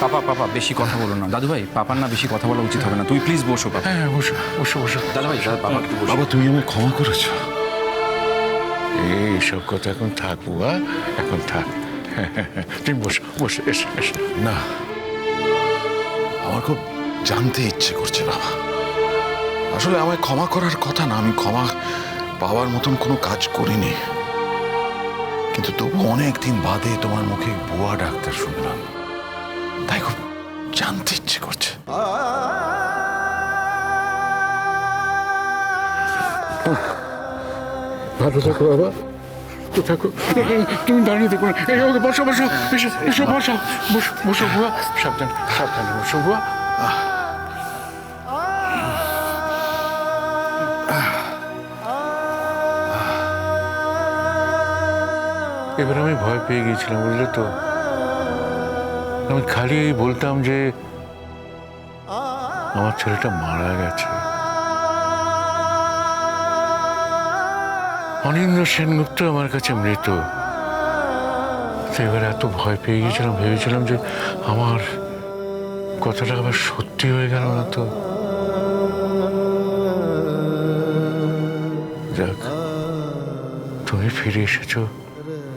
পাপা পাপা বেশি কথা বলো না। দাদু ভাই পাপার না বেশি কথা বলা উচিত হবে না। তুই প্লিজ বসো পাপা। হ্যাঁ বসো বসো বসো। দাদু ভাই পাপা একটু বসো। বাবা তুমি আমায় ক্ষমা করেছ। এই সব কথা এখন থাক বুয়া। এখন থাক। হ্যাঁ, হ্যাঁ, হ্যাঁ, তুমি বসো বসো এসো এসো। না। আমার খুব জানতে ইচ্ছে করছে বাবা। আসলে আমায় ক্ষমা করার কথা না আমি ক্ষমা পাওয়ার মতন কোনো কাজ করিনি। কিন্তু তবু অনেক দিন বাদে তোমার মুখে বুয়া ডাক্তার শুনলাম। তাই খুব জানতে ইচ্ছে করছে। ভালো থাকো বাবা। থাকো। তুমি দাঁড়িয়ে দেখো। এই, ওকে, বসো বসো, এসো এসো, বসো বসো বসো, বুয়া। সাবধান সাবধান বসো, বুয়া। এবার আমি ভয় পেয়ে গিয়েছিলাম, বুঝলে তো? আমি খালি এই বলতাম যে আমার ছেলেটা মারা গেছে। অনিন্দ্র সেনগুপ্ত আমার কাছে মৃত। এবার এত ভয় পেয়ে গিয়েছিলাম ভেবেছিলাম যে আমার কথাটা আবার সত্যি হয়ে গেল না তো। যাক, তুমি ফিরে এসেছ।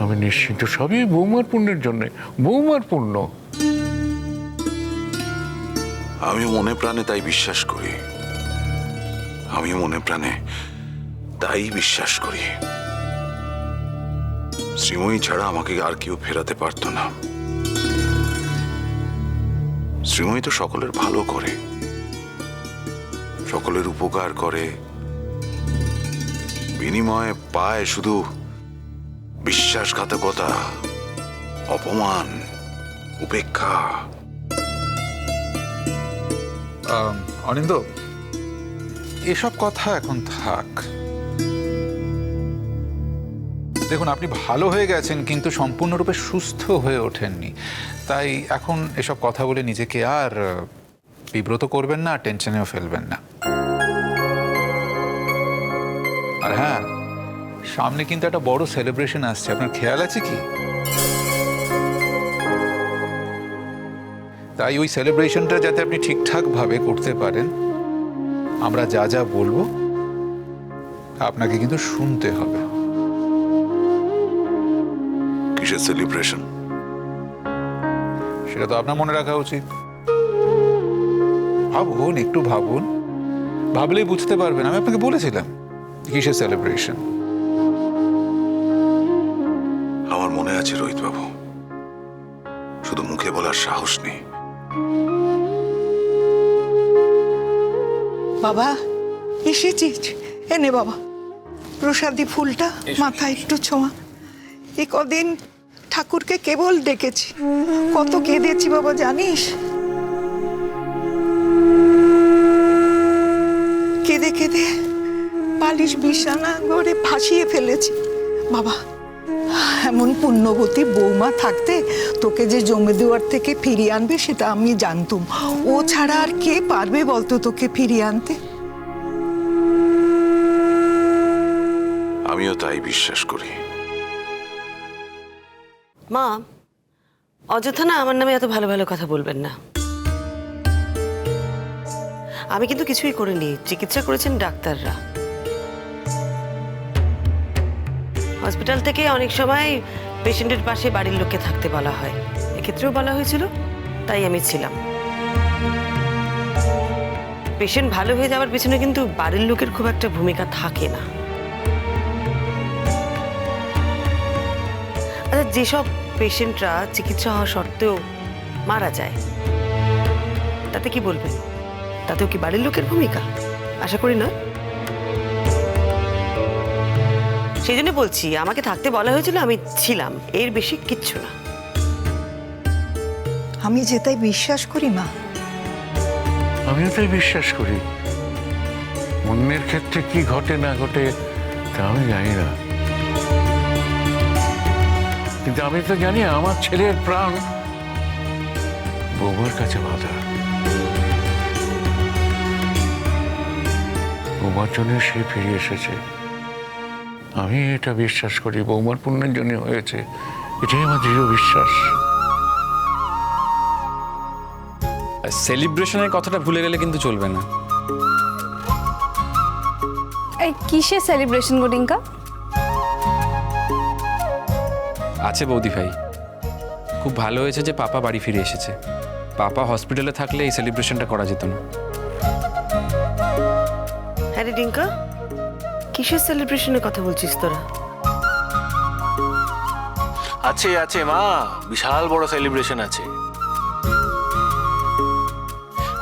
আমি নিশ্চিন্ত, সবই বৌমার পুণ্যের জন্য, বৌমার পুণ্য। আমি মনে প্রাণে তাই বিশ্বাস করি। আমি মনে প্রাণে তাই বিশ্বাস করি। শ্রীময়ী ছাড়া আমাকে আর কেউ ফেরাতে পারতো না। শ্রীময়ী তো সকলের ভালো করে, সকলের উপকার করে। বিনিময়ে পায় শুধু বিশ্বাসঘাতকতা অপমান উপেক্ষা। আম, অনিন্দ? এসব কথা এখন থাক। দেখুন আপনি ভালো হয়ে গেছেন কিন্তু সম্পূর্ণরূপে সুস্থ হয়ে ওঠেননি। তাই এখন এসব কথা বলে নিজেকে আর বিব্রত করবেন না টেনশনেও ফেলবেন না। আর হ্যাঁ সামনে কিন্তু একটা বড় সেলিব্রেশন আসছে। আপনার খেয়াল আছে কি? তাই ওই সেলিব্রেশনটা যাতে আপনি ঠিকঠাকভাবে করতে পারেন আমরা যা যা বলব আপনাকে কিন্তু শুনতে হবে। কিসের সেলিব্রেশন সেটা তো আপনার মনে রাখা উচিত। ভাবুন একটু ভাবুন। ভাবলেই বুঝতে পারবেন আমি আপনাকে বলেছিলাম কিসের সেলিব্রেশন আমার মনে আছে রোহিত বাবু শুধু মুখে বলার সাহস নেই। বাবা এসেছিস? এনে বাবা প্রসাদী ফুলটা মাথায় একটু ছোঁয়া। এ কদিন ঠাকুরকে কেবল ডেকেছি। কত কেঁদেছি বাবা জানিস? কেঁদে কেঁদে বালিশ বিছানা করে ভাসিয়ে ফেলেছি। বাবা এমন পুণ্যবতী বৌমা থাকতে তোকে যে জমে দেওয়ার থেকে ফিরিয়ে আনবে সেটা আমি জানতুম। ও ছাড়া আর কে পারবে বলতো তোকে ফিরিয়ে আনতে? আমিও তাই বিশ্বাস করি। মা অযথা না আমার নামে এত ভালো ভালো কথা বলবেন না। আমি কিন্তু কিছুই করিনি চিকিৎসা করেছেন ডাক্তাররা। হসপিটাল থেকে অনেক সময় পেশেন্টের পাশে বাড়ির লোককে থাকতে বলা হয়। এক্ষেত্রেও বলা হয়েছিল, তাই আমি ছিলাম। পেশেন্ট ভালো হয়ে যাওয়ার পিছনে কিন্তু বাড়ির লোকের খুব একটা ভূমিকা থাকে না। আচ্ছা যেসব পেশেন্টরা চিকিৎসা হওয়া সত্ত্বেও মারা যায়, তাতে কি বলবেন? তাতেও কি বাড়ির লোকের ভূমিকা? আশা করি না। সেই জন্য বলছি আমাকে থাকতে বলা হয়েছিল আমি ছিলাম এর বেশি কিচ্ছু না। আমি যে তাই বিশ্বাস করি মা। আমিও তাই বিশ্বাস করি। অন্যের ক্ষেত্রে কি ঘটে না ঘটে তা আমি জানি না। কিন্তু আমি তো জানি আমার ছেলের প্রাণ বৌমার কাছে বাধা। বৌমার জন্য সে ফিরে এসেছে। আমি এটা বিশ্বাস করি বৌমার পুণ্যের জন্য হয়েছে। এটাই আমার দৃঢ় বিশ্বাস। সেলিব্রেশনের কথাটা ভুলে গেলে কিন্তু চলবে না। এই কিসের সেলিব্রেশন গো ডিঙ্কা? আছে বৌদি ভাই। খুব ভালো হয়েছে যে পাপা বাড়ি ফিরে এসেছে। পাপা হসপিটালে থাকলে এই সেলিব্রেশনটা করা যেত না। হ্যাঁ রে ডিঙ্কা। কিসের সেলিব্রেশনের কথা বলছিস তোরা? আছে আছে মা বিশাল বড় সেলিব্রেশন আছে।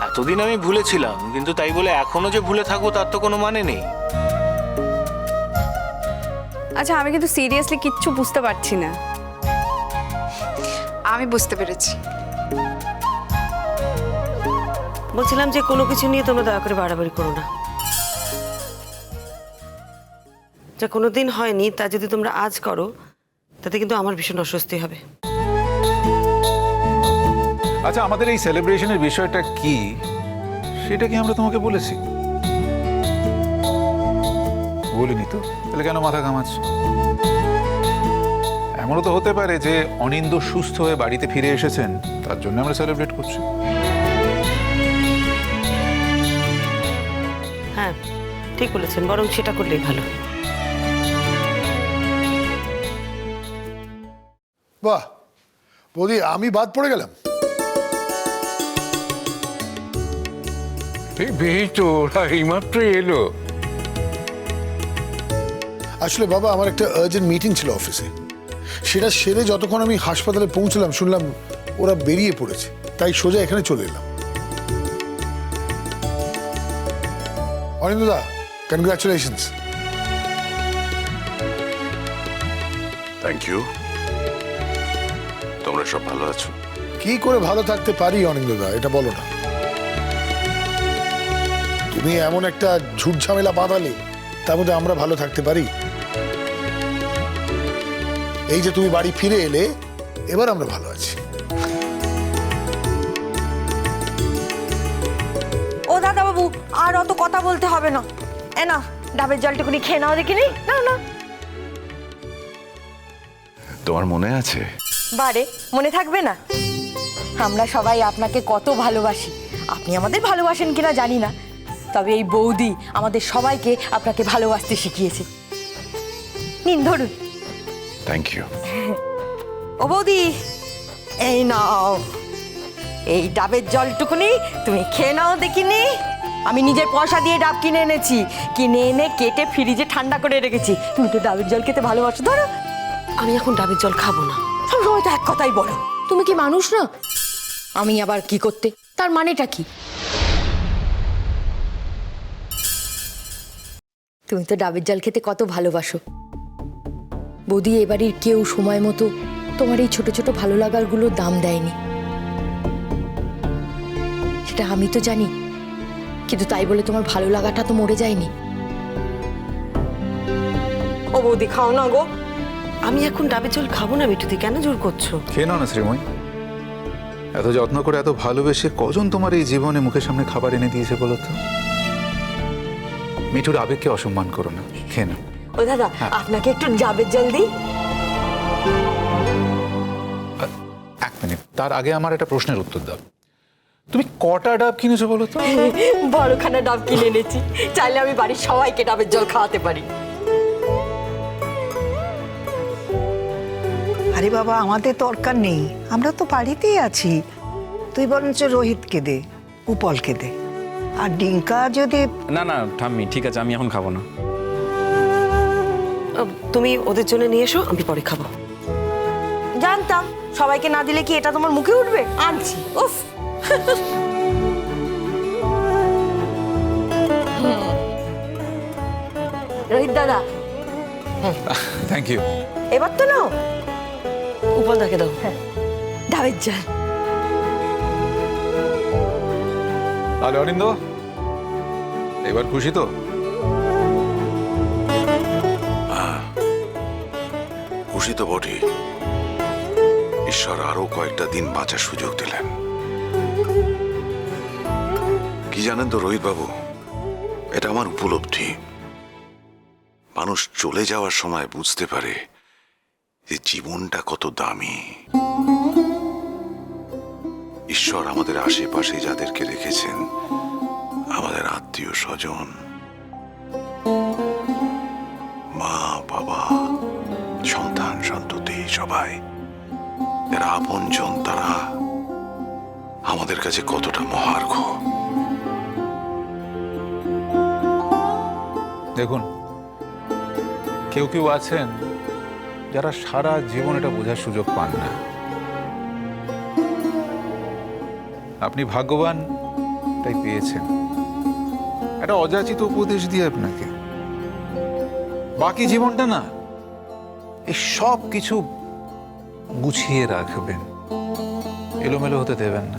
এতদিন আমি ভুলেছিলাম কিন্তু তাই বলে এখনও যে ভুলে থাকব তার তো কোনো মানে নেই। আচ্ছা আমি কিন্তু সিরিয়াসলি কিচ্ছু বুঝতে পারছি না। আমি বুঝতে পেরেছি। বলছিলাম যে কোনো কিছু নিয়ে তোমরা দয়া করে বাড়াবাড়ি করো না। যা কোনোদিন হয়নি তা যদি তোমরা আজ করো তাতে কিন্তু আমার ভীষণ অস্বস্তি হবে। আচ্ছা আমাদের এই সেলিব্রেশনের বিষয়টা কি? সেটা কি আমরা তোমাকে বলেছি? বলিনি তো তাহলে কেন মাথা ঘামাচ্ছ? এমনও তো হতে পারে যে অনিন্দ সুস্থ হয়ে বাড়িতে ফিরে এসেছেন তার জন্য আমরা সেলিব্রেট করছি। হ্যাঁ ঠিক বলেছেন বরং সেটা করলেই ভালো। বাহ বৌদি আমি বাদ পড়ে গেলাম। এই এই তো ওরা এইমাত্র এলো। আসলে বাবা আমার একটা আর্জেন্ট মিটিং ছিল অফিসে সেটা সেরে যতক্ষণ আমি হাসপাতালে পৌঁছলাম শুনলাম ওরা বেরিয়ে পড়েছে। তাই সোজা এখানে চলে এলাম। অনিন্দদা কনগ্রাচুলেশনস থ্যাংক ইউ তোমরা সব ভালো আছো? কি করে ভালো থাকতে পারি অনিন্দদা এটা বলো না। তুমি এমন একটা ঝুট ঝামেলা বাঁধালে তার মধ্যে আমরা ভালো থাকতে পারি? এই যে তুমি বাড়ি ফিরে এলে এবার আমরা ভালো আছি। ও দাদা বাবু আর অত কথা বলতে হবে না। এ না ডাবের জলটুকুনি খেয়ে নাও দেখিনি না না। তোমার মনে আছে? বারে। মনে থাকবে না? আমরা সবাই আপনাকে কত ভালোবাসি। আপনি আমাদের ভালোবাসেন কিনা জানি না। তবে এই বৌদি আমাদের সবাইকে আপনাকে ভালোবাসতে শিখিয়েছে। নিন ধরুন। থ্যাংক ইউ ও বৌদি এই নাও। এই ডাবের জলটুকুনি তুমি খেয়ে নাও দেখিনি। আমি নিজের পয়সা দিয়ে ডাব কিনে এনেছি। কিনে এনে কেটে ফ্রিজে ঠান্ডা করে রেখেছি। তুমি তো ডাবের জল খেতে ভালোবাসো ধরো। আমি এখন ডাবের জল খাব না। তো এক কথাই বলো। তুমি কি মানুষ না? আমি আবার কি করতে? তার মানেটা কি? তুমি তো ডাবের জল খেতে কত ভালোবাসো। বৌদি এবাড়ির কেউ সময় মতো তোমার এই ছোট ছোট ভালো লাগারগুলোর দাম দেয়নি। সেটা আমি তো জানি কিন্তু তাই বলে তোমার ভালো লাগাটা তো মরে যায়নি। ও বৌদি খাও না গো। আমি এখন ডাবের জল খাব না মিঠুদি কেন জোর করছ? খেয়ে নাও না শ্রীময়। এত যত্ন করে এত ভালোবেসে কজন তোমার এই জীবনে মুখের সামনে খাবার এনে দিয়েছে বলো তো? মিঠুর আবেগকে অসম্মান করো না খেয়ে নাও। ও দাদা আপনাকে একটু ডাবের জল দিই? এক মিনিট তার আগে আমার একটা প্রশ্নের উত্তর দাও। তুমি কটা ডাব কিনেছো বলো তো? বড়খানা ডাব কিনে এনেছি। চাইলে আমি বাড়ির সবাইকে ডাবের জল খাওয়াতে পারি। আরে বাবা আমাদের দরকার নেই। আমরা তো বাড়িতেই আছি। তুই বরঞ্চ রোহিতকে দে উপলকে দে। আর ডিঙ্কা যদি না না ঠাম্মি ঠিক আছে আমি এখন খাব না। তুমি ওদের জন্য নিয়ে এসো আমি পরে খাব। জানতাম সবাইকে না দিলে কি এটা তোমার মুখে উঠবে? আনছি। উফ। রোহিত দাদা। থ্যাংক ইউ এবার তো নাও। উপল দেখে দাও ডাবের জল। তাহলে অনিন্দ এবার খুশি তো? খুশি তো বটে। ঈশ্বর আরও কয়েকটা দিন বাঁচার সুযোগ দিলেন। কি জানেন তো রোহিত বাবু এটা আমার উপলব্ধি। মানুষ চলে যাওয়ার সময় বুঝতে পারে যে জীবনটা কত দামি। ঈশ্বর আমাদের আশেপাশে যাদেরকে রেখেছেন, আমাদের আত্মীয় স্বজন, মা, বাবা, সন্তান, সন্ততি, সবাই, এরা আপনজন, তারা আমাদের কাছে কতটা মহার্ঘ। দেখুন, কেউ কেউ আছেন যারা সারা জীবন এটা বোঝার সুযোগ পান না। আপনি ভাগ্যবান, তাই পেয়েছেন। একটা অযাচিত উপদেশ দিয়ে আপনাকে। বাকি জীবনটা না এই সব কিছু গুছিয়ে রাখবেন। এলোমেলো হতে দেবেন না।